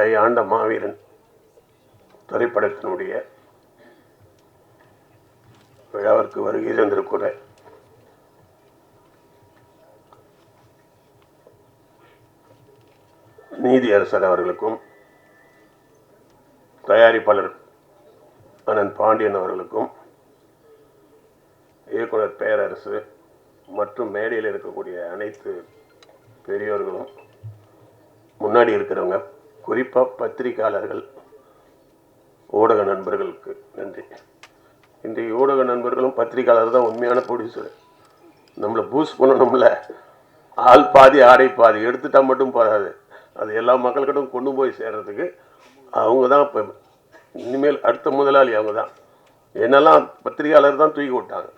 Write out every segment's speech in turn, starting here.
படை ஆண்ட மாவீரன் திரைப்படத்தினுடைய விழாவிற்கு வருகை தந்திருக்கிற நீதியரசர் அவர்களுக்கும் தயாரிப்பாளர் அனந்த் பாண்டியன் அவர்களுக்கும் இயக்குனர் பேரரசு மற்றும் மேடையில் இருக்கக்கூடிய அனைத்து பெரியோர்களும் முன்னாடி இருக்கிறவங்க குறிப்பாக பத்திரிகையாளர்கள் ஊடக நண்பர்களுக்கு நன்றி. இன்றைய ஊடக நண்பர்களும் பத்திரிகையாளர் தான் உண்மையான ப்ரொடியூசர் நம்மளை பூஸ்ட் பண்ணணும்ல. ஆள் பாதி ஆடை பாதி எடுத்துட்டா மட்டும் போகாது அது எல்லா மக்கள்கிட்டும் கொண்டு போய் சேர்கிறதுக்கு அவங்க தான் இப்போ இனிமேல் அடுத்த முதலாளி அவங்க தான். என்னெல்லாம் பத்திரிகையாளர் தான் தூக்கி விட்டாங்க.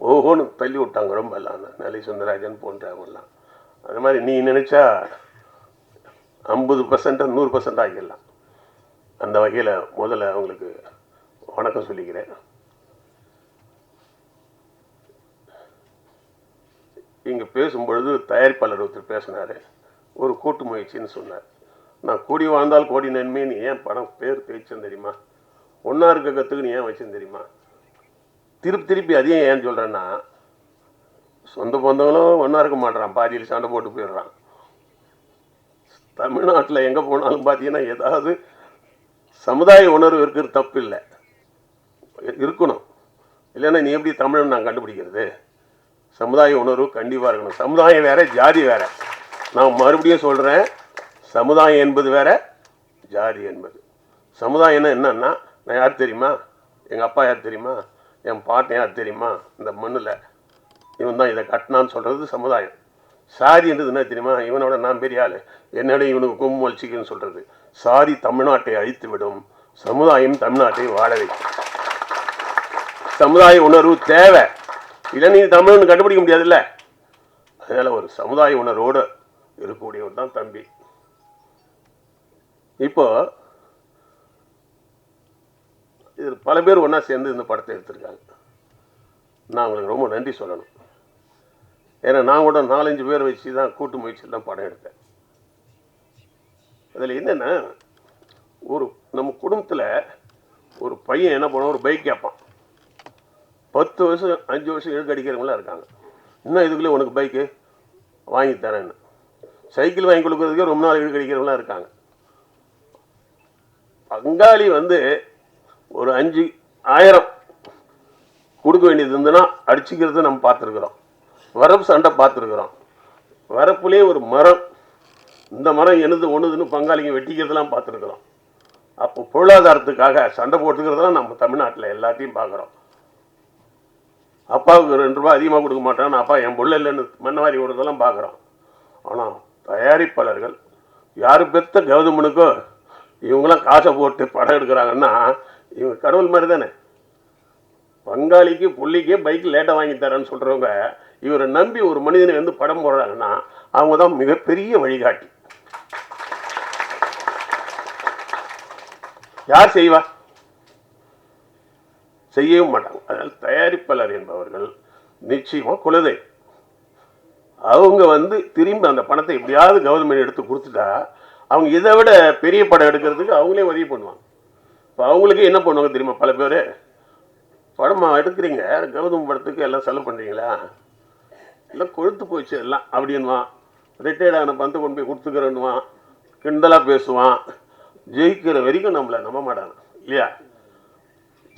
ஓஹோன்னு தள்ளி விட்டாங்க ரொம்ப எல்லாம். நலி சுந்தரராஜன் போன்றவங்கெல்லாம். அது மாதிரி நீ நினச்சா ஐம்பது பர்சண்ட்டாக நூறு பர்சன்ட் ஆகிடலாம். அந்த வகையில் முதல்ல அவங்களுக்கு வணக்கம் சொல்லிக்கிறேன். இங்கே பேசும்பொழுது தயாரிப்பாளர் ஒருத்தர் பேசினார். ஒரு கூட்டு முயற்சின்னு சொன்னார். நான் கூடி வாழ்ந்தால் கோடி நன்மைன்னு ஏன் படம் பேர் பேச்சேன் தெரியுமா? ஒன்றா இருக்க கற்றுக்குன்னு ஏன் வச்சேன் தெரியுமா? திருப்பி திருப்பி அதையும் ஏன் சொல்கிறேன்னா சொந்த பந்தங்களும் ஒன்றா இருக்க மாட்றான். பாதியில் சண்டை போட்டு போயிடுறான். தமிழ்நாட்டில் எங்கே போனாலும் பார்த்தீங்கன்னா ஏதாவது சமுதாய உணர்வு இருக்கிறது தப்பு இல்லை இருக்கணும். இல்லைன்னா நீ எப்படி தமிழன் நான் கண்டுபிடிக்கிறது? சமுதாய உணர்வு கண்டிப்பாக இருக்கணும். சமுதாயம் வேற ஜாதி வேற. நான் மறுபடியும் சொல்கிறேன் சமுதாயம் என்பது வேற ஜாதி என்பது. சமுதாயம்னா என்னன்னா நான் யார் தெரியுமா? எங்கள் அப்பா யார் தெரியுமா? என் பாட்டன் யார் தெரியுமா? இந்த மண்ணில் இவன் தான் இதை கட்டினான்னு சொல்கிறது சமுதாயம். சாதின்றது என்ன தெரியுமா? இவனோட நான் பெரிய ஆள். என்னோட இவனுக்கு கும்பு வலிச்சிக்குன்னு சொல்கிறது சாதி தமிழ்நாட்டை அழித்து விடும். சமுதாயம் தமிழ்நாட்டை வாழ வைக்கும். சமுதாய உணர்வு தேவை. இல்லை நீ தமிழ்னு கண்டுபிடிக்க முடியாதுல்ல? அதனால் ஒரு சமுதாய உணர்வோடு இருக்கக்கூடியவர் தான் தம்பி. இப்போ இது பல பேர் ஒன்றா சேர்ந்து இந்த படத்தை எடுத்திருக்காங்க. நான் அவங்களுக்கு ரொம்ப நன்றி சொல்லணும். ஏன்னா நான் கூட நாலஞ்சு பேர் வச்சு தான் கூட்டு முயற்சியில் தான் படம் எடுத்தேன். அதில் என்னென்னா ஒரு நம்ம குடும்பத்தில் ஒரு பையன் என்ன பண்ணுவான்? ஒரு பைக் கேட்பான். பத்து வருஷம் அஞ்சு வருஷம் இழுக்கு அடிக்கிறவங்களாம் இருக்காங்க. இன்னும் இதுக்குள்ளே உனக்கு பைக்கு? வாங்கி தரேன்னு. சைக்கிள் வாங்கி கொடுக்குறதுக்கே ரொம்ப நாள் இழுக்கு அடிக்கிறவங்களாம் இருக்காங்க. பங்காளி வந்து ஒரு அஞ்சு ஆயிரம் கொடுக்க வேண்டியது இருந்ததுன்னா அடிச்சுக்கிறது நம்ம பார்த்துருக்குறோம். வரப்பு சண்டை பார்த்துருக்குறோம். வரப்புலேயே ஒரு மரம். இந்த மரம் எனது ஒன்றுதுன்னு பங்காளிங்க வெட்டிக்கிறதெல்லாம் பார்த்துருக்குறோம். அப்போ பொருளாதாரத்துக்காக சண்டை போட்டுக்கிறதெல்லாம் நம்ம தமிழ்நாட்டில் எல்லாத்தையும் பார்க்குறோம். அப்பாவுக்கு ரெண்டு ரூபா அதிகமாக கொடுக்க மாட்டான்னு அப்பா என் பிள்ளை இல்லைன்னு மண்ணவாரி விடுறதெல்லாம் பார்க்குறோம். ஆனால் தயாரிப்பாளர்கள் யார் பெத்த கௌதமனுக்கோ இவங்களாம் காசை போட்டு படம் எடுக்கிறாங்கன்னா இவங்க கடவுள் மாதிரி தானே. பங்காளிக்கு புள்ளிக்கே பைக் லேட்டாக வாங்கி தரேன்னு சொல்கிறவங்க இவரை நம்பி ஒரு மனிதனை வந்து படம் போடுறாங்கன்னா அவங்க தான் மிகப்பெரிய வழிகாட்டி. யார் செய்வா? செய்யவும் மாட்டாங்க. அதனால் தயாரிப்பாளர் என்பவர்கள் நிச்சயமாக குலதெய்வம் அவங்க வந்து திரும்பி அந்த பணத்தை எப்படியாவது கவர்மெண்ட் எடுத்து கொடுத்துட்டா அவங்க இதை விட பெரிய படம் எடுக்கிறதுக்கு அவங்களே உதவி பண்ணுவாங்க. இப்போ அவங்களுக்கே என்ன பண்ணுவாங்க தெரியுமா பல பேர்? படமா எடுக்கிறீங்க கௌதம் படத்துக்கு எல்லாம் செலவு பண்ணுறீங்களா எல்லாம் கொழுத்து போச்சு எல்லாம். அப்படின்வான் ரிட்டையர்ட் ஆன பந்தை கொண்டு போய் கொடுத்துக்கிறேன்னுவான் கிண்டலாக பேசுவான். ஜெயிக்கிற வரைக்கும் நம்மளை நம்ப மாட்டாங்க இல்லையா?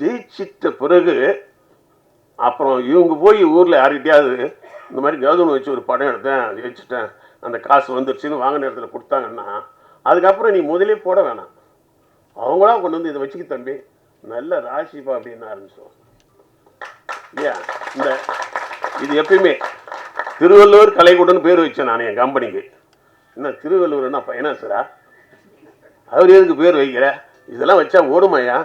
ஜெயிச்சிட்ட பிறகு அப்புறம் இவங்க போய் ஊரில் யார்கிட்டையாவது இந்த மாதிரி கௌதம் வச்சு ஒரு படம் எடுத்தேன் ஜெயிச்சிட்டேன் அந்த காசு வந்துருச்சுன்னு வாங்கின இடத்துல கொடுத்தாங்கன்னா அதுக்கப்புறம் நீ முதலே போட வேணாம். அவங்களா கொண்டு வந்து இதை வச்சுக்க தம்பி. நல்ல ராசிப்பா அப்படின்னு ஆரம்பிச்சோம் இல்லையா? இந்த இது எப்பயுமே திருவள்ளுவர் கலைக்கூடன்னு பேர் வச்சேன் நான் என் கம்பெனிக்கு. என்ன திருவள்ளுவர் என்ன ஃபைனான்ஸரா அவர் எதுக்கு பேர் வைக்கிற இதெல்லாம் வச்சா ஓடுமாயா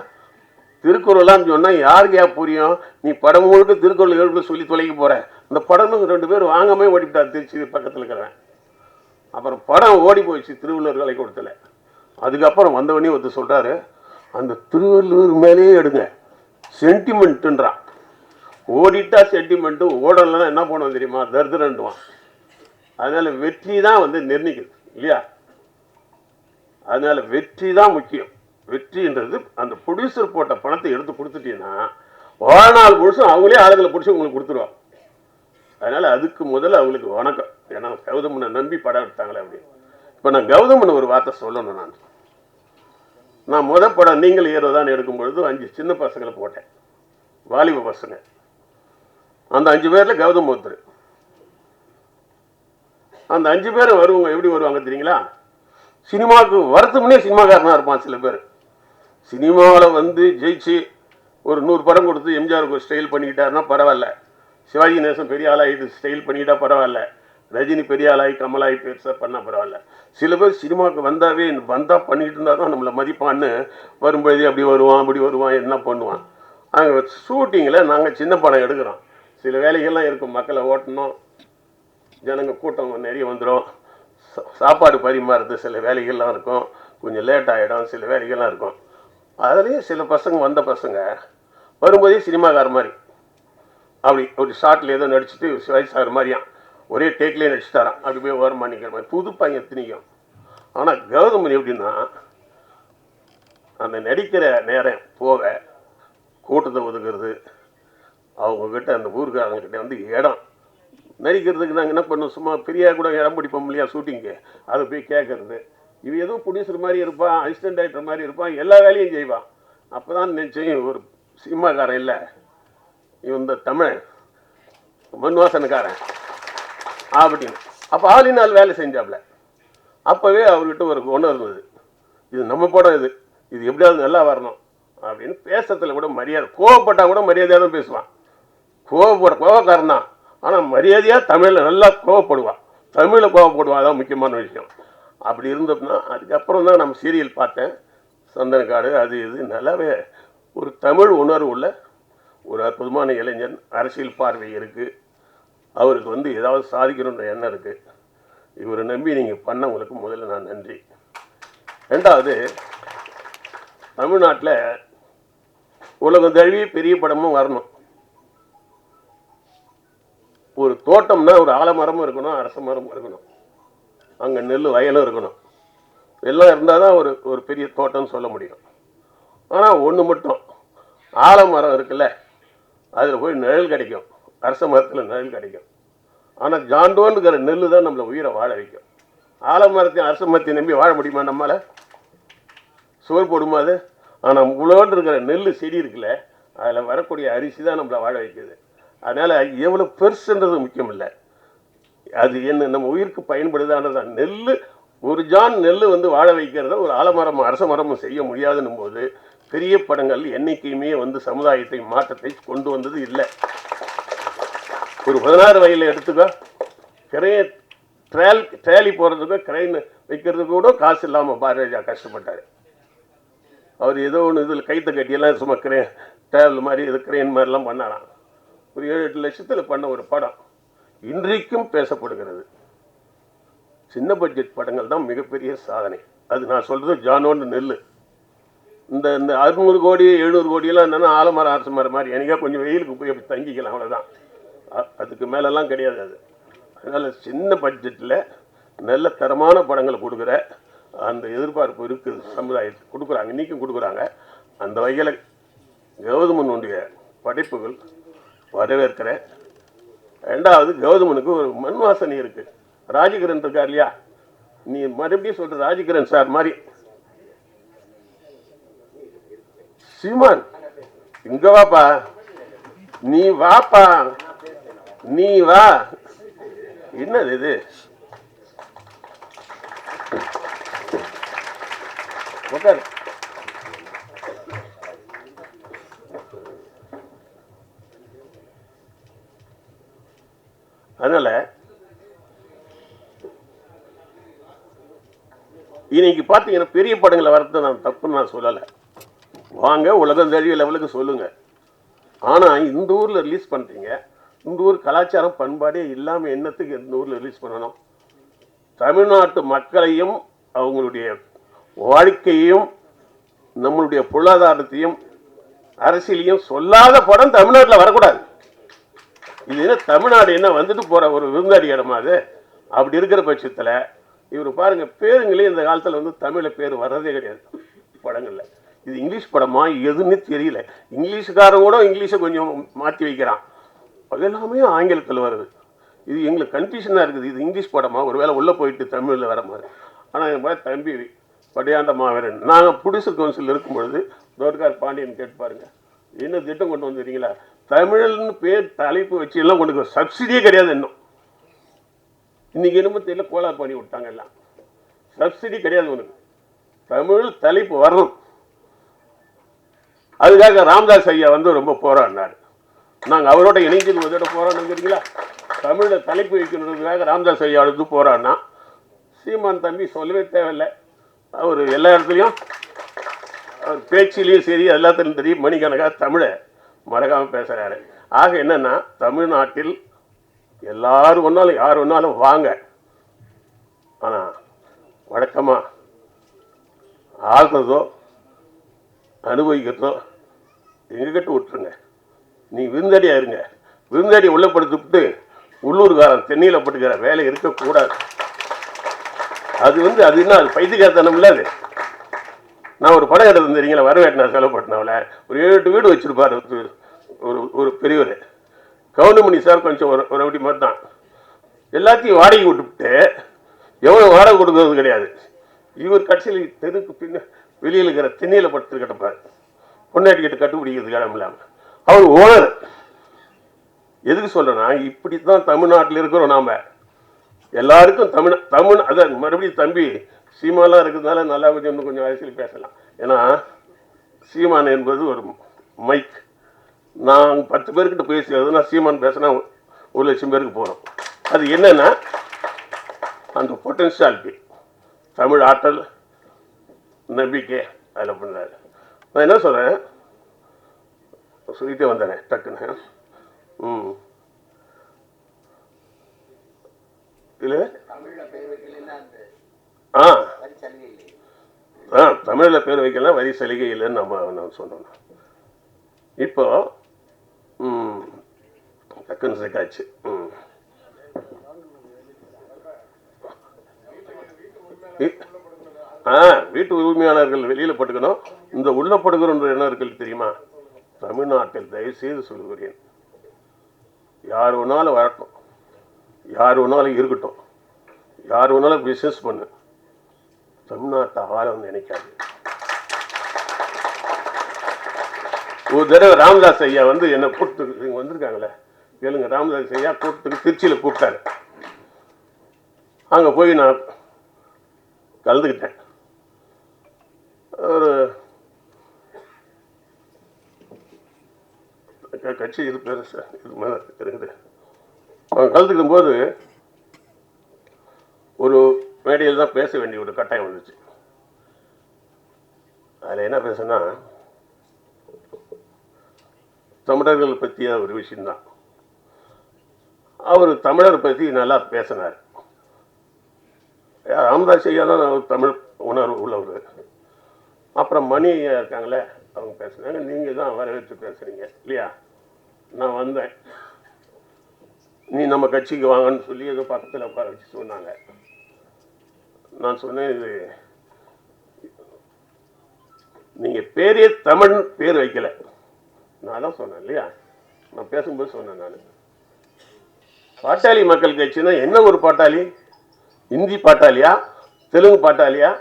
திருக்குறள்லாம் சொன்னால் யாருக்கு யா புரியும்? நீ படம் முழுக்க திருக்குறள் எழுப்பு சொல்லி தொலைக்க போகிற இந்த படமும் ரெண்டு பேர் வாங்காமே ஓடிவிட்டார் திருச்சி பக்கத்தில் இருக்கிறவன். அப்புறம் படம் ஓடி போயிடுச்சு திருவள்ளுவர் கலைக்கூடத்தில் அதுக்கப்புறம் வந்தவனே ஒருத்தர் சொல்கிறாரு அந்த திருவள்ளுவர் மேலேயே எடுங்க. சென்டிமெண்ட்டுன்றான் ஓடிட்டா செட்டிமெண்ட்டு ஓடலைன்னா என்ன பண்ணுவோம் தெரியுமா? தர்தரண்டுவான் அதனால் வெற்றி தான் வந்து நிர்ணயிக்குது இல்லையா? அதனால வெற்றி தான் முக்கியம். வெற்றின்றது அந்த ப்ரொடியூசர் போட்ட பணத்தை எடுத்து கொடுத்துட்டீங்கன்னா வாழ்நாள் முழுசும் அவங்களே ஆளுகளை பிடிச்சி உங்களுக்கு கொடுத்துருவாங்க. அதனால அதுக்கு முதல்ல அவங்களுக்கு வணக்கம். ஏன்னா கௌதமனை நம்பி படம் எடுத்தாங்களே அப்படின்னு இப்போ நான் கௌதமன் ஒரு வார்த்தை சொல்லணும் நான். நான் முத படம் நீங்கள் ஹீரோ தான் எடுக்கும் பொழுது அஞ்சு சின்ன பசங்களை போட்டேன். வாலிப பசங்க. அந்த அஞ்சு பேரில் கௌதம் ஒருத்தர். அந்த அஞ்சு பேர் வருவாங்க எப்படி வருவாங்க தெரியுங்களா? சினிமாவுக்கு வரத்துமுன்னே சினிமாக்காரனாக இருப்பான் சில பேர். சினிமாவில் வந்து ஜெயிச்சு ஒரு நூறு படம் கொடுத்து எம்ஜிஆருக்கு ஒரு ஸ்டைல் பண்ணிக்கிட்டாருன்னா பரவாயில்ல. சிவாஜி நேசன் பெரிய ஆளாகிட்டு ஸ்டைல் பண்ணிக்கிட்டா பரவாயில்ல. ரஜினி பெரிய ஆளாகி கமலாகி பெருசாக பண்ணால் பரவாயில்ல. சில பேர் சினிமாவுக்கு வந்தாவே வந்தால் பண்ணிக்கிட்டு இருந்தால் தான் நம்மளை மதிப்பான்னு வரும்பொழுதே அப்படி வருவான் அப்படி வருவான் என்ன பண்ணுவான். அங்கே ஷூட்டிங்கில் நாங்கள் சின்ன படம் எடுக்கிறோம். சில வேலைகள்லாம் இருக்கும். மக்களை ஓட்டணும். ஜனங்க கூட்டம் நிறைய வந்துடும் சாப்பாடு பரிமாறுறது சில வேலைகள்லாம் இருக்கும். கொஞ்சம் லேட் ஆகிடும் சில வேலைகள்லாம் இருக்கும். அதுலேயும் சில பசங்க வந்த பசங்க வரும்போதே சினிமாக்கார மாதிரி. அப்படி ஒரு ஷார்ட்டில் ஏதோ நடிச்சுட்டு வயசாகிற சார் மாதிரியாம் ஒரே டேக்லேயே நடிச்சுட்டாராம். அப்படி போய் ஓரமாக நிற்கிற மாதிரி. புது பையன் எத்தனைக்கும் ஆனால் கௌதமன் எப்படின்னா அந்த நடிக்கிற நேரம் போக கூட்டத்தை ஒதுக்குறது அவங்கக்கிட்ட அந்த ஊருக்காரங்கக்கிட்ட வந்து இடம். நடிக்கிறதுக்கு நாங்கள் என்ன பண்ணோம்? சும்மா பெரியா கூட இடம் பிடிப்போம் இல்லையா ஷூட்டிங்க்கு? அதை போய் கேட்கறது இவன் ஏதோ ப்ரொடியூசர் மாதிரி இருப்பான் அசிஸ்டன்ட் டைரக்டர் மாதிரி இருப்பான் எல்லா வேலையும் செய்வான் அப்போ தான் நினச்சேன் ஒரு சினிமாக்காரன் இல்லை. இவன் இந்த தமிழ் மண்வாசனக்காரன். அப்படின்னு அப்போ ஆளினால் வேலை செஞ்சாப்புல அப்போவே அவர்கிட்ட ஒரு குணம் இருந்தது இது நம்ம படம் இது. இது எப்படியாவது நல்லா வரணும் அப்படின்னு பேசுறதுல கூட மரியாதை கோவப்பட்டால் கூட மரியாதையாக தான் பேசுவான். கோவப்பட கோவக்காரன் தான் ஆனால் மரியாதையாக தமிழில் நல்லா கோவப்படுவான் தமிழில் கோவப்படுவான் அதான் முக்கியமான விஷயம். அப்படி இருந்தோம்னா அதுக்கப்புறம் தான் நம்ம சீரியல் பார்த்தேன். சந்தனக்காடு அது இது நல்லாவே ஒரு தமிழ் உணர்வு உள்ள ஒரு அற்புதமான இளைஞன். அரசியல் பார்வை இருக்குது அவருக்கு வந்து ஏதாவது சாதிக்கணுன்ற எண்ணம் இருக்குது இவரை நம்பி நீங்கள் பண்ணவங்களுக்கு முதல்ல நான் நன்றி. ரெண்டாவது தமிழ்நாட்டில் உலகம் தழுவி பெரிய படமும் வரணும். ஒரு தோட்டம்னா ஒரு ஆலமரமும் இருக்கணும் அரச மரமும் இருக்கணும். அங்கே நெல் வயலும் இருக்கணும். எல்லாம் இருந்தால் தான் ஒரு ஒரு பெரிய தோட்டம்னு சொல்ல முடியும். ஆனால் ஒன்று மட்டும் ஆலமரம் இருக்குல்ல அதில் போய் நிழல் கிடைக்கும். அரச மரத்தில் நிழல் கிடைக்கும். ஆனால் ஜாண்டோன்னுங்கிற நெல் தான் நம்மளை உயிரை வாழ வைக்கும். ஆலமரத்தையும் அரச மரத்தையும் நம்பி வாழ முடியுமா நம்மளால் சோறு போடுமா அது? ஆனால் உழவன் இருக்கிற நெல் செடி இருக்குல்ல அதில் வரக்கூடிய அரிசி தான் நம்மளை வாழ வைக்குது. அதனால் எவ்வளோ பெருசுன்றது முக்கியம் இல்லை அது என்ன நம்ம உயிருக்கு பயன்படுதானதான் நெல் ஒரு ஜான் நெல் வந்து வாழ வைக்கிறத ஒரு ஆலமரம் அரச மரமும் செய்ய முடியாதுன்னும் போது பெரிய படங்கள் என்றைக்குமே வந்து சமுதாயத்தை மாற்றத்தை கொண்டு வந்தது இல்லை. ஒரு பதினாறு வயதில் எடுத்துக்கோ கிரைய ட்ரேல் ட்ரேலி போகிறதுக்கோ கிரைன் வைக்கிறதுக்கு கூட காசு இல்லாமல் பாரதிராஜா கஷ்டப்பட்டார். அவர் ஏதோ ஒன்று இதில் கைத்தை கட்டியெல்லாம் சும்மா கிரே ட்ராவல் மாதிரி இது கிரேன் மாதிரிலாம் பண்ணாராம். ஒரு ஏழு எட்டு லட்சத்தில் பண்ண ஒரு படம் இன்றைக்கும் பேசப்படுகிறது. சின்ன பட்ஜெட் படங்கள் தான் மிகப்பெரிய சாதனை. அது நான் சொல்கிறது ஜானோன்னு நெல் இந்த இந்த அறுநூறு கோடி எழுநூறு கோடியெல்லாம் என்னென்னா ஆலமரம் அரசு மரம் மாதிரி. எனக்கா கொஞ்சம் வெயிலுக்கு போய் அப்படி தங்கிக்கலாம் அவ்வளோதான் அதுக்கு மேலெல்லாம் கிடையாது அது. அதனால் சின்ன பட்ஜெட்டில் நல்ல தரமான படங்களை கொடுக்குற அந்த எதிர்பார்ப்பு இருக்குது சமுதாயத்துக்கு. கொடுக்குறாங்க இன்றைக்கும் கொடுக்குறாங்க. அந்த வகையில் கௌதமனுடைய படைப்புகள் வரவேற்கிறேன். ரெண்டாவது கௌதமனுக்கு ஒரு மண் வாசனை இருக்குது ராஜகிரன் இருக்கார் இல்லையா? நீ மறுபடியும் சொல்கிற ராஜகிரன் சார் மாதிரி. சீமான் இங்க வாப்பா. நீ வாப்பா. நீ வா. என்னது இது? உட்காரு அதனால இன்னைக்கு பார்த்தீங்கன்னா பெரிய படங்களை வரது நான் தப்புன்னு நான் சொல்லலை. வாங்க உலகம் தழுவிய லெவலுக்கு சொல்லுங்க. ஆனால் இந்த ஊரில் ரிலீஸ் பண்ணுறீங்க இந்த ஊர் கலாச்சாரம் பண்பாடே இல்லாமல் என்னத்துக்கு இந்த ஊரில் ரிலீஸ் பண்ணணும்? தமிழ்நாட்டு மக்களையும் அவங்களுடைய வாழ்க்கையையும் நம்மளுடைய பொருளாதாரத்தையும் அரசியலையும் சொல்லாத படம் தமிழ்நாட்டில் வரக்கூடாது. இது என்ன தமிழ்நாடு என்ன வந்துட்டு போகிற ஒரு விருந்தாடி இடமா அது? அப்படி இருக்கிற பட்சத்தில் இவர் பாருங்கள் பேருங்களே இந்த காலத்தில் வந்து தமிழில் பேர் வர்றதே கிடையாது. படங்களில். இது இங்கிலீஷ் படமா எதுன்னு தெரியல. இங்கிலீஷுக்காரங்க கூட இங்கிலீஷை கொஞ்சம் மாற்றி வைக்கிறான். அது எல்லாமே ஆங்கிலத்தில் வருது. இது எங்களுக்கு கன்ஃபியூஷனாக இருக்குது. இது இங்கிலீஷ் படமா? ஒருவேளை உள்ளே போயிட்டு தமிழில் வர மாதிரி. ஆனால் என் மாதிரி தம்பி படையாண்ட மாவீரன். நாங்கள் புடிசர் கவுன்சில் இருக்கும் பொழுது தோட்கார் பாண்டியன் கேட்டு பாருங்கள் என்ன திட்டம் கொண்டு வந்துடுறீங்களா தமிழ்னு பேர் தலைப்பு வச்சு எல்லாம் கொண்டு சப்சிடியே கிடையாது இன்னும். இன்னைக்கு எலும்பத்தையில் கோளாறு பண்ணி விட்டாங்க எல்லாம். சப்சிடி கிடையாது உனக்கு. தமிழ் தலைப்பு வரணும். அதுக்காக ராம்தாஸ் ஐயா வந்து ரொம்ப போராடினார். நாங்கள் அவரோட இணைஞ்சது உதவிட போராடணுங்கிறீங்களா தமிழில் தலைப்பு வைக்கணுன்றதுக்காக ராமதாஸ் ஐயா எடுத்து போராடினா சீமான் தம்பி சொல்லவே தேவையில்லை. அவர் எல்லா இடத்துலையும் அவர் பேச்சிலையும் சரி எல்லாத்துலையும் தெரியும் மணிக்கணக்காக தமிழை மறக்காமல் பேசுகிறாரு ஆக என்னென்னா தமிழ்நாட்டில் எல்லாரும் ஒன்றாலும் யார் ஒன்றாலும் வாங்க. ஆனால் வழக்கமாக ஆகுறதோ அனுபவிக்கிறதோ எங்ககிட்ட விட்டுருங்க. நீ விருந்தடியாக இருங்க. விருந்தடி உள்ளப்படுத்திவிட்டு உள்ளூர்காரன் தென்னையில் பட்டுக்கிற வேலை இருக்கக்கூடாது. அது வந்து அது என்ன அது பைத்தியக்காரத்தனம்ல அது. நான் ஒரு படம் எடுத்து தெரியுங்களா வரவேட்டினார் செலவு பட்டினாவில் ஒரு ஏழு எட்டு வீடு வச்சிருப்பார் ஒரு ஒரு பெரியவர். கவுண்டமணி சார் கொஞ்சம் ஒரு ஒரு அப்படி மாதிரி தான். எல்லாத்தையும் வாடகை விட்டுவிட்டு எவ்வளோ வாடகை கொடுக்கறது கிடையாது. இவர் கட்சியில் தெருக்கு பின்ன வெளியில் இருக்கிற திண்ணையில் படுத்து கிடப்பார் பொண்டாட்டிக்கிட்ட கட்டுப்பிடிக்கிறது இடம் இல்லாமல் அவர் ஓனர். எதுக்கு சொல்கிறேன்னா இப்படி தான் தமிழ்நாட்டில் இருக்கிறோம் நாம். எல்லாருக்கும் தமிழ் தமிழ் அதான் மறுபடியும் தம்பி சீமாலாம் இருக்கிறதுனால நல்லா கொஞ்சம் இன்னும் கொஞ்சம் அரசியல் பேசலாம். ஏன்னா சீமான் என்பது ஒரு மைக். நான் பத்து பேர்கிட்ட பேசுறதுனா சீமான் பேசினா ஒரு லட்சம் பேருக்கு போகிறோம் அது என்னன்னா அந்த பொட்டன்ஷியாலிட்டி தமிழ் ஆற்றல் நம்பிக்கை அதில் பண்ணாரு. நான் என்ன சொல்கிறேன் சொல்லிட்டே வந்தேனே டக்குன்னு. ம். இல்லை ஆ. ஆ தமிழில் பேர் வைக்கலாம் வரி சலுகை இல்லைன்னு நம்ம நான் சொன்னோம். இப்போ டக்குன்னு செக்காச்சு ம். ஆ வீட்டு உரிமையாளர்கள் வெளியில் பட்டுக்கணும். இந்த உள்ள படுகிறோன்ற என்ன இருக்கு தெரியுமா? தமிழ்நாட்டில் தயவு செய்து சொல்லுகிறேன். யார் வேணாலும் வரட்டும். யார் வேணாலும் இருக்கட்டும். யார் வேணாலும் பிஸ்னஸ் பண்ணு. தமிழ்நாட்டை ஆழம் நினைக்காது ஒரு தடவை ராமதாஸ் ஐயா வந்து என்னை கூப்பிட்டு இங்கே வந்திருக்காங்களே. கேளுங்க ராமதாஸ் ஐயா கூப்பிட்டு திருச்சியில் கூப்பிட்டாரு. அங்கே போய் நான் கலந்துக்கிட்டேன். ஒரு கட்சி இது பெருசு இது மேலே இருக்குது. அவங்க கலந்துக்கும் போது ஒரு மேடையில் தான் பேச வேண்டிய ஒரு கட்டாயம் வந்துச்சு. அதில் என்ன பேசுனா தமிழர்கள் பற்றிய ஒரு விஷயந்தான். அவர் தமிழர் பற்றி நல்லா பேசினார். ராமதாஸ் ஐயா தான் அவர் தமிழ் உணர்வு உள்ளவர். அப்புறம் மணி ஐயா இருக்காங்களே அவங்க பேசுனாங்க. நீங்கள் தான் வரவேற்று பேசுகிறீங்க இல்லையா? நான் வந்தேன். நீ நம்ம கட்சிக்கு வாங்கன்னு சொல்லி ஏதோ பக்கத்தில் உட்கார வச்சு சொன்னாங்க. நான் சொன்னேன் இது நீங்கள் பேரே தமிழ் பேர் வைக்கல. நான் தான் சொன்னேன் இல்லையா? நான் பேசும்போது சொன்னேன் நான். பாட்டாளி மக்கள் கட்சினா என்ன ஒரு பாட்டாளி? இந்தி பாட்டாளியா? தெலுங்கு பாட்டாளியா?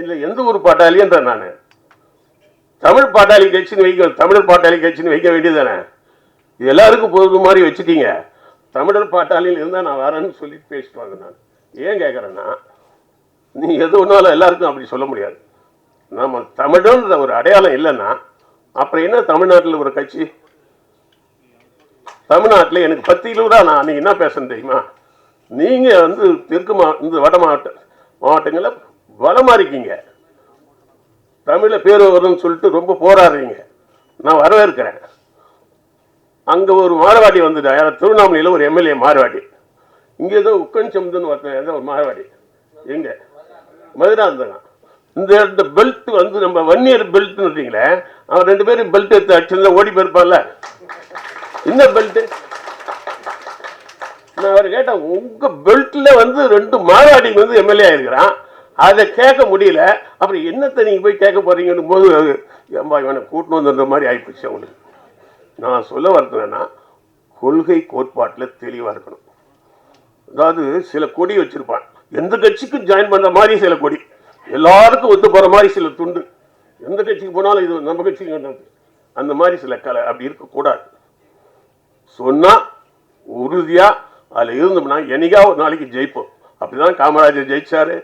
இல்லை எந்த ஒரு பாட்டாளின்ற நான். தமிழ் பாட்டாளி கட்சின்னு வைக்க தமிழர் பாட்டாளி கட்சின்னு வைக்க வேண்டியதானே இது எல்லாருக்கும் பொது மாதிரி வச்சுட்டீங்க. தமிழர் பாட்டாளியில் இருந்தால் நான் வரேன்னு சொல்லி பேசிட்டு வாங்க நான். ஏன் கேட்குறேன்னா நீ எது ஒன்றாலும் எல்லாருக்கும் அப்படி சொல்ல முடியாது. நம்ம தமிழன்ற ஒரு அடையாளம் இல்லைன்னா அப்புறம் என்ன தமிழ்நாட்டில் ஒரு கட்சி? தமிழ்நாட்டில் எனக்கு பத்து தான் நான் அன்னைக்கு என்ன பேசுறேன் தெரியுமா? நீங்கள் வந்து தெற்கு மா இந்த வட மாவட்ட மாவட்டங்களில் பலமாக இருக்கீங்க. தமிழில் பேர் வரும்னு சொல்லிட்டு ரொம்ப போராடுறீங்க. நான் வரவேற்கிறேன். அங்கே ஒரு மாரவாடி வந்துட்டு யாரும் திருவண்ணாமலையில் ஒரு எம்எல்ஏ மாரவாடி. இங்கே ஏதோ உக்கன் சம்துன்னு ஒருத்தன் ஏதோ ஒரு மாரவாடி. எங்கே? மதுராந்தகம். இந்த இந்த பெல்ட் வந்து நம்ம வன்னியர் பெல்ட்னு இருக்கீங்களே அவன் ரெண்டு பேரும் பெல்ட் எடுத்து அடிச்சிருந்தா ஓடி போயிருப்பான்ல. என்ன பெல்ட் நான் அவர் கேட்டேன் உங்க பெல்ட்ல வந்து ரெண்டு மார்வாடி வந்து எம்எல்ஏ ஆயிருக்கிறான். அதை கேட்க முடியல. அப்புறம் என்னத்தை நீங்க போய் கேட்க போறீங்கன்னு போது ஏம்பா இவனை கூட்டின்னு வந்துன்ற மாதிரி ஆயிப்போச்சு அவனுக்கு. நான் சொல்ல வரதுன்னா கொள்கை கோட்பாட்டில் தெளிவாக இருக்கணும். அதாவது சில கொடி வச்சிருப்பான். எந்த கட்சிக்கும் ஜாயின் பண்ணுற மாதிரி சில கொடி. எல்லாருக்கும் ஒத்து போற மாதிரி சில துண்டு. எந்த கட்சிக்கு போனாலும் இது நம்ம கட்சிக்கு அந்த மாதிரி சில கலை அப்படி இருக்கக்கூடாது. சொன்னா உறுதியா அதுல இருந்தோம்னா என்னைக்கா ஒரு நாளைக்கு ஜெயிப்போம். அப்படிதான் காமராஜர் ஜெயிச்சாரு.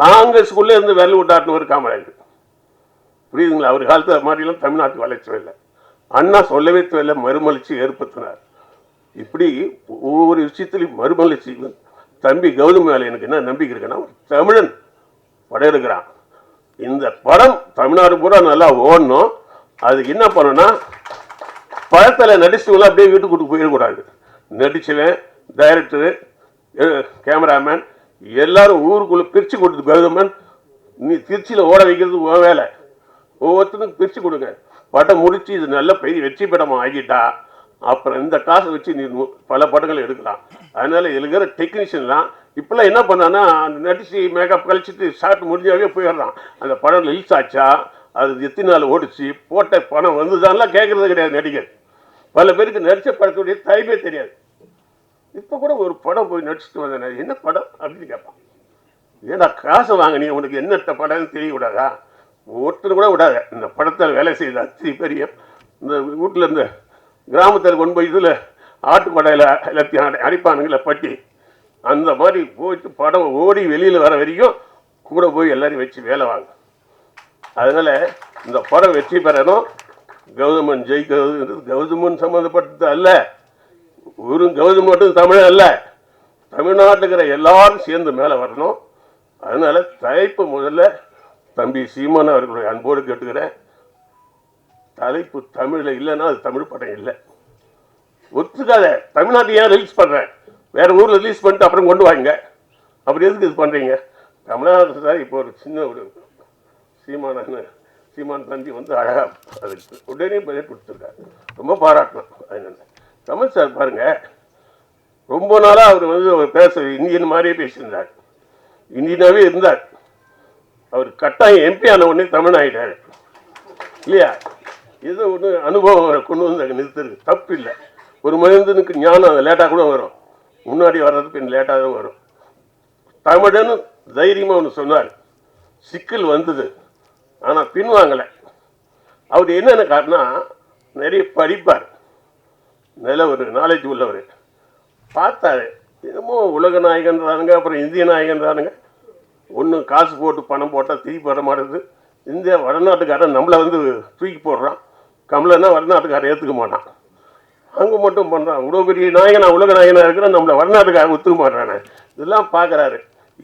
காங்கிரஸுக்குள்ளே இருந்து விரல் விட்டாட்டினவர் காமராஜர். புரியுதுங்களா? அவர் காலத்து அது மாதிரிலாம் தமிழ்நாட்டு வளர்ச்சி இல்லை அண்ணா சொல்லவே தேவையில்லை மறுமலர்ச்சி ஏற்படுத்தினார். இப்படி ஒவ்வொரு விஷயத்திலையும் மறுமலர்ச்சி. தம்பி கௌதம் மேலே எனக்கு என்ன நம்பிக்கை இருக்குன்னா தமிழன் படம் எடுக்கிறான் இந்த படம் தமிழ்நாடு பூரா நல்லா ஓடணும். அதுக்கு என்ன பண்ணணும்னா படத்தில் நடிச்சவங்களாம் அப்படியே வீட்டுக்கு கூட்டு போயிடக்கூடாது. நடிச்சவன் டைரக்டரு கேமராமேன் எல்லாரும் ஊருக்குள்ளே பிரித்து கொடுத்து கௌதமன் நீ திருச்சியில் ஓட வைக்கிறது உன் வேலை. ஒவ்வொருத்தருக்கும் பிரித்து கொடுங்க. படம் முடிச்சு இது நல்ல பெரிய வெற்றி படமாக ஆகிட்டா அப்புறம் இந்த காசை வச்சு நீ பல படங்கள் எடுக்கலாம். அதனால இதுல இருக்கிற டெக்னீஷியன்லாம் இப்பெல்லாம் என்ன பண்ணான்னா அந்த நடிச்சு மேக்கப் கழிச்சிட்டு ஷார்ட் முடிஞ்சாவே போயிடுறான். அந்த படம் ரிலீஸ் ஆச்சா? அது எத்தனை நாள் ஓடிச்சு? போட்ட பணம் வந்துதான்லாம் கேட்கறது கிடையாது நடிகர். பல பேருக்கு நடித்த படத்துடைய டைமே தெரியாது. இப்போ கூட ஒரு படம் போய் நடிச்சுட்டு வந்தேன் என்ன படம் அப்படின்னு கேட்பான். ஏன்னா காசை வாங்கினீங்க உனக்கு என்னத்த படம்னு தெரியக்கூடாதா? ஒருத்தர் கூட விடாத. இந்த படத்தில் வேலை செய்த அத்தி பெரிய இந்த வீட்டில் இந்த கிராமத்தில் கொண்டு போய் இதில் ஆட்டு கொடையில் எல்லாத்தையும் அடை- பட்டி. அந்த மாதிரி போயிட்டு படம் ஓடி வெளியில் வர வரைக்கும் கூட போய் எல்லாரையும் வச்சு வேலை வாங்க. அதனால் இந்த படம் வெற்றி பெறணும். கௌதமன் ஜெயிக்கிறது கௌதமன் சம்மந்தப்பட்டது அல்ல. ஒரு கௌதம் மட்டும் தமிழ் அல்ல. தமிழ்நாட்டில் இருக்கிற எல்லாரும் சேர்ந்து மேலே வரணும். அதனால் தலைப்பு முதல்ல தம்பி சீமான் அவர்களுடைய அன்போடு கேட்டுக்கிறேன். தலைப்பு தமிழில் இல்லைன்னா அது தமிழ் படம் இல்லை. ஒத்துக்காத தமிழ்நாட்டை ஏன் ரிலீஸ் பண்ணுறேன் வேறு ஊரில் ரிலீஸ் பண்ணிட்டு அப்புறம் கொண்டு வாங்க. அப்படி எதுக்கு இது பண்ணுறீங்க தமிழ்நாடு சார் இப்போ ஒரு சின்ன ஒரு சீமானன்னு சீமான் தந்தி வந்து அழகாக அதுக்கு உடனே பதில் கொடுத்துருக்காரு. ரொம்ப பாராட்டணும். அதனால தமிழ் சார் பாருங்கள் ரொம்ப நாளாக அவர் வந்து அவர் பேச இந்தியன் மாதிரியே பேசியிருந்தார். இந்தியனாகவே இருந்தார். அவர் கட்டாயம் எம்பி ஆன உடனே தமிழ் ஆகிட்டார் இல்லையா? ஏதோ ஒன்று அனுபவம் கொண்டு வந்து அங்கே நிறுத்துறது தப்பு இல்லை. ஒரு மனிதனுக்கு ஞானம் அது லேட்டாக கூட வரும். முன்னாடி வர்றது பின் லேட்டாக தான் வரும். தமிழன்னு தைரியமாக ஒன்று சொன்னார். சிக்கல் வந்தது. ஆனால் பின்வாங்கலை. அவர் என்னென்ன காரணம் நிறைய படிப்பார். நல்ல ஒரு நாலேஜ் உள்ளவர். பார்த்தாரு. என்னமோ உலக நாயகன்றானுங்க அப்புறம் இந்திய நாயகன்றானுங்க. ஒன்றும் காசு போட்டு பணம் போட்டால் திருப்பி வர மாட்டேங்குது. இந்தியா வடநாட்டுக்காரன் நம்மளை வந்து தூக்கி போடுறான். கமலன்னா வடநாட்டுக்காரன் ஏற்றுக்க மாட்டான். அங்கே மட்டும் பண்ணுறான் இவ்வளோ பெரிய நாயகனா உலக நாயகனா இருக்கிற நம்மளை வடநாட்டுக்காரன் ஒத்துக்க மாட்டானே இதெல்லாம் பார்க்குறாரு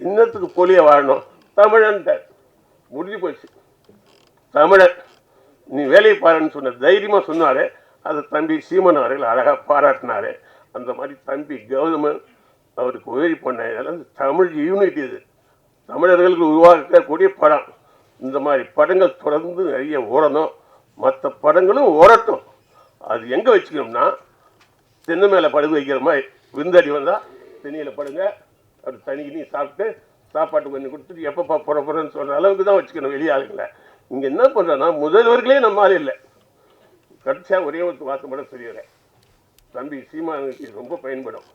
இன்னத்துக்கு போலிய வாழணும். தமிழன்ட்ட முடிஞ்சு போச்சு. தமிழன் நீ வேலையை பாருன்னு சொன்ன தைரியமாக சொன்னாரே. அதை தம்பி சீமன் அவர்கள் அழகாக பாராட்டினார். அந்த மாதிரி தம்பி கௌதமன் அவருக்கு உதவி பண்ண இதெல்லாம் தமிழ் யூனிட் இது. தமிழர்களுக்கு உருவாக்கக்கூடிய படம். இந்த மாதிரி படங்கள் தொடர்ந்து நிறைய ஓடணும். மற்ற படங்களும் ஓடட்டும். அது எங்கே வச்சுக்கணும்னா தென்னை மேலே படுகு வைக்கிற மாதிரி விருந்தாடி வந்தால் தென்னையில் படுங்க. அப்படி தனி கிணி சாப்பிட்டு சாப்பாட்டு கொஞ்சம் கொடுத்துட்டு எப்போ புற சொல்கிற அளவுக்கு தான் வச்சுக்கணும் வெளியாளுங்களை இங்கே என்ன பண்ணுறேன்னா முதல்வர்களே நம்ம ஆள் இல்லை. கடைசியாக ஒரே ஒரு வாசப்பட சொல்லிடுறேன். தம்பி சீமானுக்கு ரொம்ப பயன்படும்.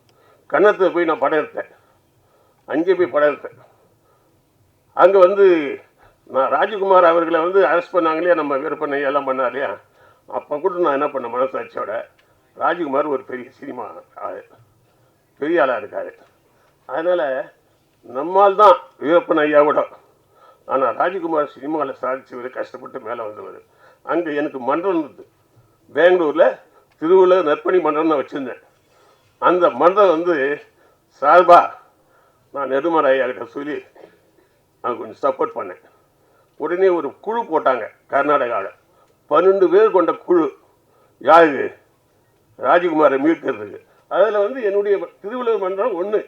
கன்னத்தில் போய் நான் படம் எடுத்தேன். அங்கே போய் படம் எடுத்தேன். அங்கே வந்து நான் ராஜகுமார் அவர்களை வந்து அரெஸ்ட் பண்ணாங்க இல்லையா? நம்ம விற்பனை எல்லாம் பண்ணார் இல்லையா? அப்போ கூட நான் என்ன பண்ணேன் மனசாட்சியோட? ராஜ்குமார் ஒரு பெரிய சினிமா ஆள். பெரிய ஆளாக இருக்கார். அதனால் நம்மால் தான் வீரப்பன் ஐயா கூட. ஆனால் ராஜகுமார் சினிமாவில் சாதிச்சவர் கஷ்டப்பட்டு மேலே வந்தவர். அங்கே எனக்கு மன்றம் இருந்தது. பெங்களூரில் திருவள்ளுவர் நற்பணி மன்றம் வச்சுருந்தேன். அந்த மன்றம் வந்து சார்பா நான் நெடுமலை ஐயா சொல்லி நான் கொஞ்சம் சப்போர்ட் பண்ணேன். உடனே ஒரு குழு போட்டாங்க கர்நாடகாவில் பன்னெண்டு பேர் கொண்ட குழு யாரு? ராஜகுமாரை மீட்கிறதுக்கு. அதில் வந்து என்னுடைய திருவிழா மன்றம் ஒன்று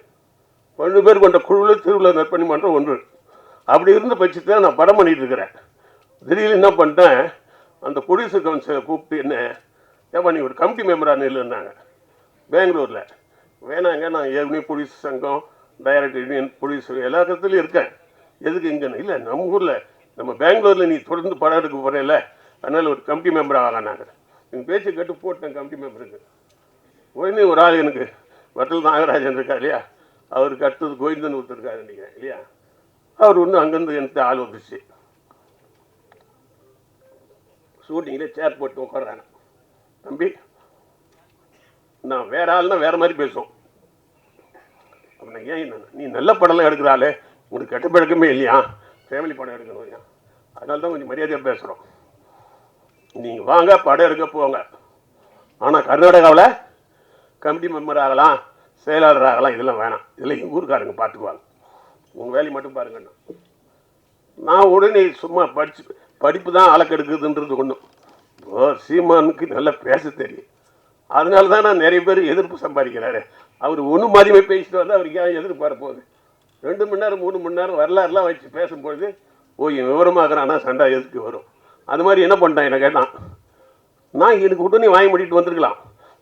பன்னெண்டு பேர் கொண்ட குழுவில் திருவிழா நற்பணி மன்றம் ஒன்று. அப்படி இருந்த பட்சத்தில் நான் படம் பண்ணிகிட்டு இருக்கிறேன். திடீர்னு என்ன பண்ணிட்டேன் அந்த ப்ரொடியூசர் கவுன்சிலை கூப்பிட்டு என்ன ஏப்பா நீ ஒரு கமிட்டி மெம்பராக இல்லைன்னாங்க பெங்களூரில். வேணாங்க நான் ஏற்கனவே போலீஸ் சங்கம் டைரக்டர் யூனியன் போலீஸ் எல்லா இடத்துலையும் இருக்கேன். எதுக்கு இங்கே? இல்லை நம்ம ஊரில். நம்ம பெங்களூரில் நீ தொடர்ந்து படம் எடுக்க போகிறேல்ல அதனால் ஒரு கமிட்டி மெம்பர் ஆகலாம் நாங்கள் எங்கள் பேச்சு கேட்டு போட்டேன் கமிட்டி மெம்பருக்கு உடனே ஒரு ஆள் எனக்கு வட்டல் நாகராஜன் இருக்கார் இல்லையா? அவருக்கு அடுத்தது கோவிந்தன் ஒருத்தர் நினைக்கிறேன் இல்லையா? அவர் ஒன்று அங்கேருந்து எனக்கு ஆள் வந்துச்சு. ஷூட்டிங்கில் சேர் போட்டு உட்காடுறாங்க தம்பி நான் வேற ஆள்னா வேற மாதிரி பேசுவோம். அப்படின்னா ஏன் நீ நல்ல படம்லாம் எடுக்கிறாளே உனக்கு கெட்ட பழக்கமே இல்லையா? ஃபேமிலி படம் எடுக்கணும் இல்லையா? அதனால தான் கொஞ்சம் மரியாதையாக பேசுகிறோம் நீங்கள் வாங்க படம் எடுக்க போங்க. ஆனால் கர்நாடகாவில் கமிட்டி மெம்பர் ஆகலாம் செயலாளர் ஆகலாம் இதெல்லாம் வேணாம். இதெல்லாம் எங்கள் ஊருக்காரங்க பார்த்துக்குவாங்க உங்கள் வேலையை மட்டும் பாருங்கண்ணா நான் உடனே சும்மா படிச்சு படிப்பு தான் அளக்கெடுக்குதுன்றது ஒன்றும் ஓ சீமானுக்கு நல்லா பேச தெரியும். அதனால தான் நான் நிறைய பேர் எதிர்ப்பு சம்பாதிக்கிறாரு. அவர் ஒன்று மாதிரியுமே பேசிட்டு வந்தால் அவருக்கு ஏன் எதிர்ப்பு வரப்போகுது? ரெண்டு மணி நேரம் மூணு மணி நேரம் வரலாறுலாம் வச்சு பேசும்பொழுது ஓ இவன் விவரமாகறானா சண்டை எதுக்கு வரும்? அது மாதிரி என்ன பண்ணிட்டான் என்ன கேட்டான். நான் எனக்கு உடனே வாங்கி முடிட்டு வந்திருக்கலாம்.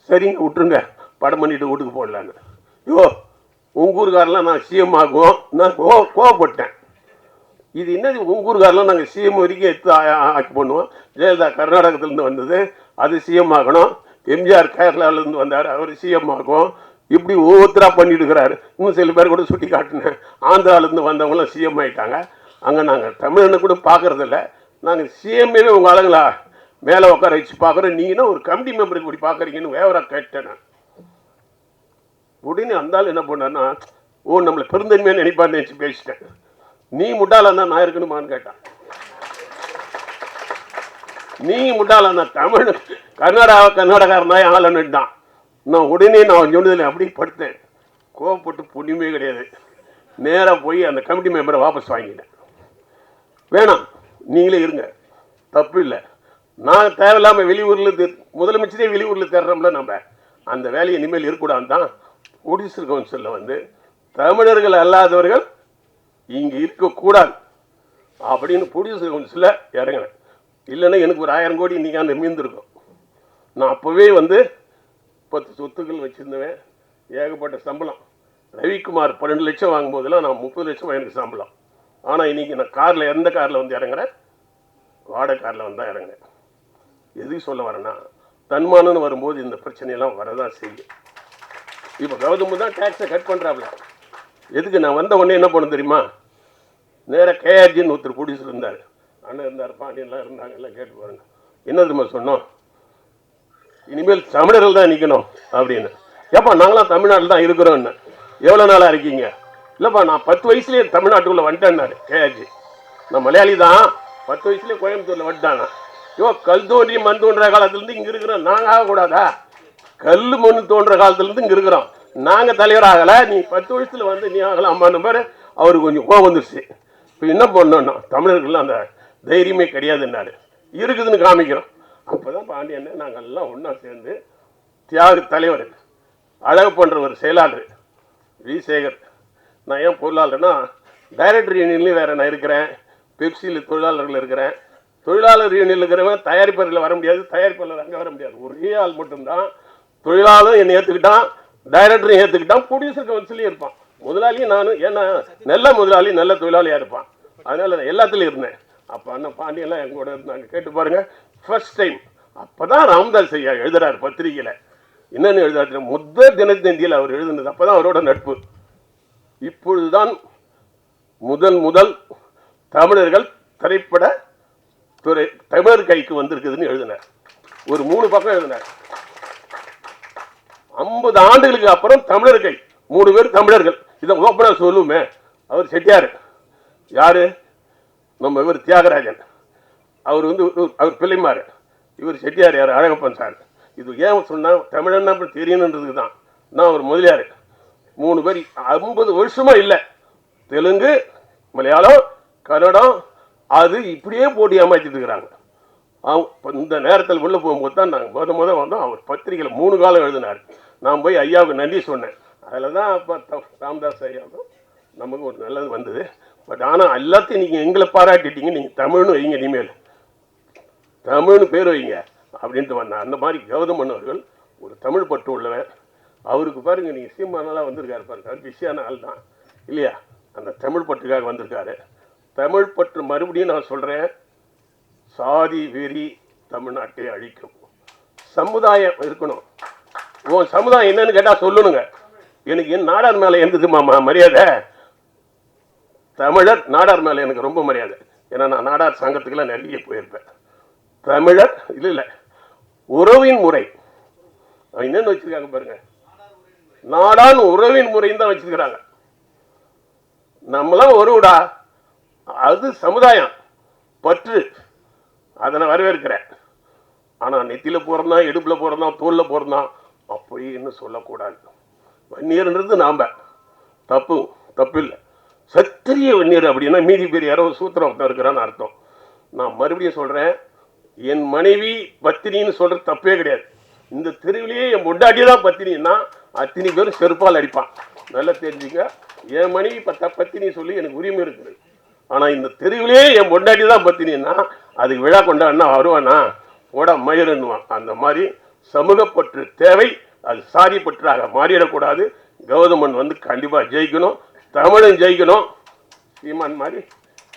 சரிங்க விட்டுருங்க. படம் பண்ணிட்டு வீட்டுக்கு போடலான்னு யோ உங்கள் ஊருக்காரெல்லாம் நான் சிஎம் ஆகுவோம் நான் கோ கோவப்பட்டேன். இது என்னது உங்கள் ஊருக்காரெலாம் நாங்கள் சிஎம் வரைக்கும் எடுத்து ஆக்கி பண்ணுவோம் ஜெயலலிதா கர்நாடகத்துலேருந்து வந்தது அது சிஎம் ஆகணும். எம்ஜிஆர் கேரளாவிலேருந்து வந்தார் அவர் சிஎம் ஆகும். இப்படி ஒவ்வொருத்தராக பண்ணிட்டு இருக்கிறாரு இன்னும் சில பேர் கூட சுட்டி காட்டினேன் ஆந்திராவிலேருந்து வந்தவங்களாம் சிஎம் ஆயிட்டாங்க. அங்கே நாங்கள் தமிழனை கூட பார்க்குறதில்ல. நாங்கள் சிஎம்ஏவே உங்கள் ஆளுங்களா? மேலே உட்கார வச்சு பார்க்குறோம் நீங்கள் ஒரு கமிட்டி மெம்பருக்கு இப்படி பார்க்குறீங்கன்னு வேவரா கேட்டேன் உடனே அந்த ஆள் என்ன பண்ணான்னா ஓ நம்மளை பெருந்தன்மையாக நினைப்பான்னு நினச்சி பேசிட்டேன். நீ முட்டாளா தான் நான் இருக்கணுமான்னு கேட்டான். நீ முட்டாளா இருந்தா தமிழ் கர்நாடகா கர்நாடகாரன் தான் நான் உடனே நான் சொன்னதில் அப்படியே படுத்தேன். கோவப்பட்டு புண்ணியமே கிடையாது. நேராக போய் அந்த கமிட்டி மெம்பரை வாபஸ் வாங்கிட்டேன். வேணாம். நீங்களே இருங்க. தப்பு இல்லை. நான் தேவையில்லாமல் வெளியூரில் முதலமைச்சரே வெளியூரில் தேடுறோம்ல நம்ம. அந்த வேலையை இனிமேல் இருக்கக்கூடாது தான் ப்ரொடியூசர் கவுன்சிலில் வந்து தமிழர்கள் அல்லாதவர்கள் இங்கே இருக்கக்கூடாது. அப்படின்னு ப்ரொடியூசர் கவுன்சிலில் இறங்கினேன். இல்லைன்னா எனக்கு ஒரு ஆயிரம் கோடி இன்றைக்கி அந்த மீந்திருக்கும் நான் அப்போவே வந்து பத்து சொத்துக்கள் வச்சுருந்தவன். ஏகப்பட்ட சம்பளம். ரவிக்குமார் பன்னெண்டு லட்சம் வாங்கும்போதெல்லாம் நான் முப்பது லட்சம் எனக்கு சம்பளம். ஆனால் இன்றைக்கி நான் காரில் எந்த காரில் வந்து இறங்குறேன் வாடகை காரில் வந்து தான் இறங்குறேன் எதுக்கு சொல்ல வரேன்னா தன்மானம்னு வரும்போது இந்த பிரச்சனையெல்லாம் வரதான் செய்யும். இப்போ கௌதம் தான் டேக்ஸை கட் பண்ணுறாப்புல எதுக்கு நான் வந்த உடனே என்ன பண்ண தெரியுமா? நேராக கேஆர்ஜின்னு ஒருத்தர் ப்ரொடியூசர் இருந்தார். அண்ணன் இருந்தார் பாண்டியன்லாம் இருந்தாங்க எல்லாம் கேட்டு பாருங்க. என்ன தெரியுமா சொன்னோம்? இனிமேல் தமிழர்கள் தான் நிற்கணும் அப்படின்னு. ஏப்பா நாங்களாம் தமிழ்நாட்டில் தான் இருக்கிறோன்னு எவ்வளோ நாளாக இருக்கீங்க? இல்லைப்பா நான் பத்து வயசுலேயே தமிழ்நாட்டுக்குள்ளே வந்துட்டேன்னாரு கேஜி நான் மலையாளி தான். பத்து வயசுலேயே கோயம்புத்தூரில் வந்துட்டானா. ஐயோ கல் தோன்றி மண் தோன்ற காலத்துலேருந்து இங்கே இருக்கிறோம். நாங்கள் ஆகக்கூடாதா? கல் மண் தோன்ற காலத்துலேருந்து இங்கே இருக்கிறோம். நாங்கள் தலைவர் ஆகலை. நீ பத்து வயசில் வந்து நீ ஆகலாமான்னு பாரு. அவருக்கு கொஞ்சம் கோவம் வந்துருச்சு. இப்போ என்ன பண்ணோன்னா தமிழர்கள்லாம் அந்த தைரியமே கிடையாதுன்னாரு. இருக்குதுன்னு காமிக்கிறோம். அப்போ தான் பாண்டியன் நாங்கள் எல்லாம் ஒன்றா சேர்ந்து தியாக தலைவர் அழகப்பன்ற ஒரு செயலாளர் வி சேகர். நான் ஏன் பொருளாளர்னா டைரக்டர் யூனியன்லேயும் வேறு நான் இருக்கிறேன். பெப்சியில் தொழிலாளர்கள் இருக்கிறேன். தொழிலாளர் யூனியனில் இருக்கிறவன் தயாரிப்பாளரில் வர முடியாது தயாரிப்பாளர் அங்கே வர முடியாது. ஒரே ஆள் மட்டும்தான். தொழிலாளரும் என்னை ஏற்றுக்கிட்டான் டைரக்டரும் ஏற்றுக்கிட்டான் ப்ரொடியூசர் கவுன்சிலையும் இருப்பான். முதலாளியும் நான் ஏன்னா நல்ல முதலாளி நல்ல தொழிலாளியாக இருப்பான். அதனால் நான் எல்லாத்துலேயும் இருந்தேன். அப்போ அண்ணன் பாண்டியெல்லாம் என் கூட இருந்தாங்க. கேட்டு பாருங்கள் ஃபர்ஸ்ட் டைம் அப்போ தான் ராம்தாஸ் ஐயா எழுதுறாரு பத்திரிகையில். என்னென்னு எழுதுறாரு முதல் தினத்தந்தியில் அவர் எழுதுனது. அப்போ தான் அவரோட நட்பு. இப்பொழுதுதான் முதல் முதல் தமிழர்கள் திரைப்பட துறை தமிழர் கைக்கு வந்திருக்குதுன்னு எழுதினார். ஒரு மூணு பக்கம் எழுதினார். ஐம்பது ஆண்டுகளுக்கு அப்புறம் தமிழர் கை மூணு பேர் தமிழர்கள். இதை ஓப்பனாக சொல்லுமே. அவர் செட்டியார். யாரு? நம்ம இவர் தியாகராஜன். அவர் வந்து அவர் பிள்ளைமார். இவர் செட்டியார் யார்? அழகப்பன் சார். இது ஏன் சொன்னால் தமிழன்னா அப்படி தெரியணுன்றதுக்கு தான் நான் ஒரு முதலியார். மூணு பேர் ஐம்பது வருஷமா இல்லை. தெலுங்கு மலையாளம் கன்னடம் அது இப்படியே போட்டி ஏமாற்றிட்டு இருக்கிறாங்க. அவங்க இந்த நேரத்தில் உள்ளே போகும்போது தான் நாங்கள் முத முத வந்தோம். அவர் பத்திரிகையில் மூணு காலம் எழுதினார். நான் போய் ஐயாவுக்கு நன்றி சொன்னேன். அதில் தான் அப்போ ராம்தாஸ் ராமதாஸ் ஐயாவும் நமக்கு ஒரு நல்லது வந்தது. பட் ஆனால் எல்லாத்தையும் நீங்கள் எங்களை பாராட்டிட்டீங்க. நீங்கள் தமிழ்னு வைங்க இனிமேல். தமிழ்னு பேர் வைங்க. அப்படின்ட்டு வந்தேன் அந்த மாதிரி கௌதமன் அவர்கள் ஒரு தமிழ் பற்று உள்ளவர். அவருக்கு பாருங்க நீங்கள் சீமானெல்லாம் வந்திருக்காரு பாருங்க. அவர் பிஸியான ஆள் தான். இல்லையா? அந்த தமிழ் பற்றுக்காக வந்திருக்காரு. தமிழ் பற்று மறுபடியும் நான் சொல்கிறேன் சாதி வெறி தமிழ்நாட்டை அழிக்கும். சமுதாயம் இருக்கணும். உன் சமுதாயம் என்னன்னு கேட்டால் சொல்லணுங்க எனக்கு என் நாடார் மேலே எந்ததுமா மரியாதை? தமிழர் நாடார் மேலே எனக்கு ரொம்ப மரியாதை. ஏன்னா நான் நாடார் சங்கத்துக்கெல்லாம் நிறைய போயிருப்பேன். தமிழர் இல்லை இல்லை. உறவின் முறை. என்னென்னு வச்சிருக்காங்க பாருங்க. நாடான் உறவின் முறையும் தான் வச்சிருக்கிறாங்க. நம்மளாம் ஒருவடா அது சமுதாயம் பற்று அதை நான் வரவேற்கிறேன். ஆனால் நெத்தியில் பிறந்தான் இடுப்பில் பிறந்தான் தோலில் பிறந்தான் அப்படின்னு சொல்லக்கூடாது. வன்னியர்ன்றது நாம். தப்பு தப்பு இல்லை சத்திரிய வன்னியர் அப்படின்னா மீதி பேர் யாரோ சூத்திரம் ஒருத்தன் இருக்கிறான்னு அர்த்தம். நான் மறுபடியும் சொல்கிறேன் என் மனைவி பத்தினின்னு சொல்கிறது தப்பே கிடையாது. இந்த தெருவிலேயே என் பொண்டாட்டி தான் பத்தினின்னா அத்தினி பேரும் செருப்பால் அடிப்பான். நல்லா தெரிஞ்சுங்க என் மனைவி பத்த பத்தினி சொல்லி எனக்கு உரிமை இருக்குது. ஆனால் இந்த தெருவிலேயே என் பொண்டாட்டி தான் பத்தினின்னா அதுக்கு விழா கொண்டாடினா வருவானா? போட மயிருன்னுவான் அந்த மாதிரி சமூகப்பற்று தேவை. அது சாரி பற்றாக மாறிடக்கூடாது. கௌதமன் வந்து கண்டிப்பாக ஜெயிக்கணும். தமிழும் ஜெயிக்கணும். சீமான் மாதிரி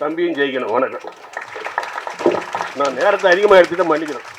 தம்பியும் ஜெயிக்கணும். வணக்கம். நான் நேரத்தை அதிகமாக எடுத்துகிட்டு மன்னிக்கிறேன்